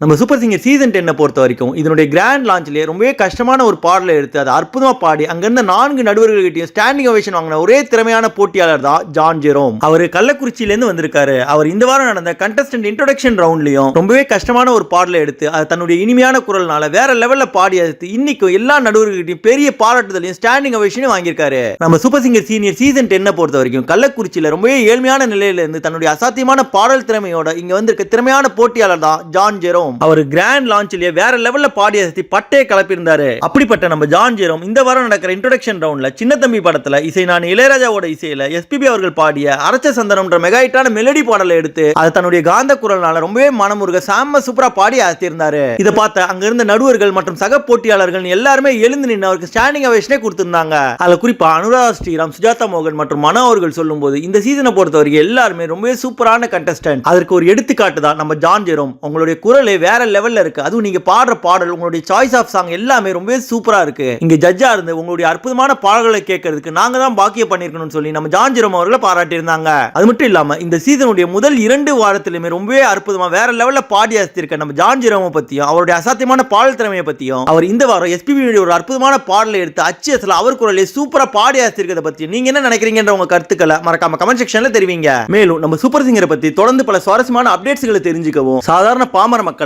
நம்ம super singer season டென்னை பொறுத்த வரைக்கும் இதனுடைய கிராண்ட் லான்ச்லேயே ரொம்பவே கஷ்டமான ஒரு பாடலை எடுத்து அதை அற்புதமாக பாடி அங்கேருந்த நான்கு நடுவர்கள்கிட்டயும் ஸ்டாண்டிங் ஓவேஷன் வாங்கின ஒரே திறமையான போட்டியாளர் தான் ஜான் ஜெரோம். அவர் கள்ளக்குறிச்சியிலேருந்து வந்திருக்காரு. அவர் இந்த வாரம் நடந்த கண்டஸ்டன்ட் இன்ட்ரொடக்ஷன் ரவுண்ட்லையும் ரொம்பவே கஷ்டமான ஒரு பாடலை எடுத்து அதை தன்னுடைய இனிமையான குரல்னால வேற லெவலில் பாடி எடுத்து இன்னைக்கும் எல்லா நடுவர்கள்கிட்டையும் பெரிய பாராட்டுதலையும் ஸ்டாண்டிங் ஓவேஷனும் வாங்கியிருக்காரு. நம்ம சூப்பர் சிங்கர் சீனியர் சீசன் டென்னை பொறுத்த வரைக்கும் கள்ளக்குறிச்சியில் ரொம்பவே ஏழ்மையான நிலையிலிருந்து தன்னுடைய அசாத்தியமான பாடல் திறமையோட இங்கே வந்திருக்க திறமையான போட்டியாளர் தான் ஜான் ஜெரோம். அவர் கிராண்ட் லான்ச்லயே வேற லெவல்ல பாடி அசத்தி பட்டே கலப்பியிருந்தாரு. அப்படிப்பட்ட நம்ம ஜான் ஜீரோம் இந்த வாரம் நடக்கிற இன்ட்ரோடக்ஷன் ரவுண்ட்ல சின்ன தம்பி படத்துல இசை நான் இளையராஜாவோட இசையில எஸ்பிபி அவர்கள் பாடிய அரச்ச சந்தனம்ன்ற மெகா ஹிட்டான மெலடி பாடலை எடுத்து அதை தன்னுடைய காந்த குரல்னால ரொம்பவே மனமுருக சாம சூப்பரா பாடி அசத்தியிருந்தாரு. இதை பார்த்த அங்க இருந்த நடுவர்கள் மற்றும் சக போட்டியாளர்கள் எல்லாருமே எழுந்து நின்று அவருக்கு ஸ்டாண்டிங் அவேஷனே கொடுத்திருந்தாங்க. அதுல குறிப்பா அனுராதா ஸ்ரீராம் சுஜாதா மோகன் மற்றும் மனோ அவர்கள் சொல்லும் போது இந்த சீசனை பொறுத்தவரைக்கும் எல்லாருமே ரொம்பவே சூப்பரான கண்டஸ்டன்ட் அதற்கு ஒரு எடுத்துக்காட்டு தான் நம்ம ஜான் ஜெரோம். உங்களுடைய குரலை வேற லெவலில் இருக்கு. அதுவும் நீங்க பாடுற பாடல் உங்களுடைய சாய்ஸ் ஆஃப் சாங் எல்லாமே ரொம்பவே சூப்பரா இருக்கு. இங்க ஜட்ஜா இருந்து உங்களுடைய அற்புதமான பாடல்களை கேட்கறதுக்கு நாங்க தான் பாக்கியம் பண்ணிருக்கணும்னு சொல்லி நம்ம ஜான்ஜிரம் அவர்களை பாராட்டியிருந்தாங்க அது மட்டும் இல்லாம இந்த சீசனுடைய முதல் இரண்டு வாரத்திலுமே ரொம்பவே அற்புதமா வேற லெவல்ல பாடி அசத்திருக்க நம்ம ஜான்ஜிரமோ பற்றியும் பத்தியும் அவருடைய அசாத்தியமான பாடல் திறமையை பத்தியும் அவர் இந்த வாரம் எஸ்பிபியுடைய ஒரு அற்புதமான பாடலை எடுத்து அச்சியஸ்ல அவர் குரலே சூப்பரா பாடி அசத்திருக்கிறத பத்தி நீங்க என்ன நினைக்கிறீங்கன்ற உங்க கருத்துக்களை மறக்காம கமெண்ட் செக்ஷன்ல தெரிவிங்க. மேலும் நம்ம சூப்பர் சிங்கரை பத்தி தொடர்ந்து பல சுவாரஸ்யமான அப்டேட்ஸ்களை தெரிஞ்சுக்கவும் சாதாரண பாமர மக்கள்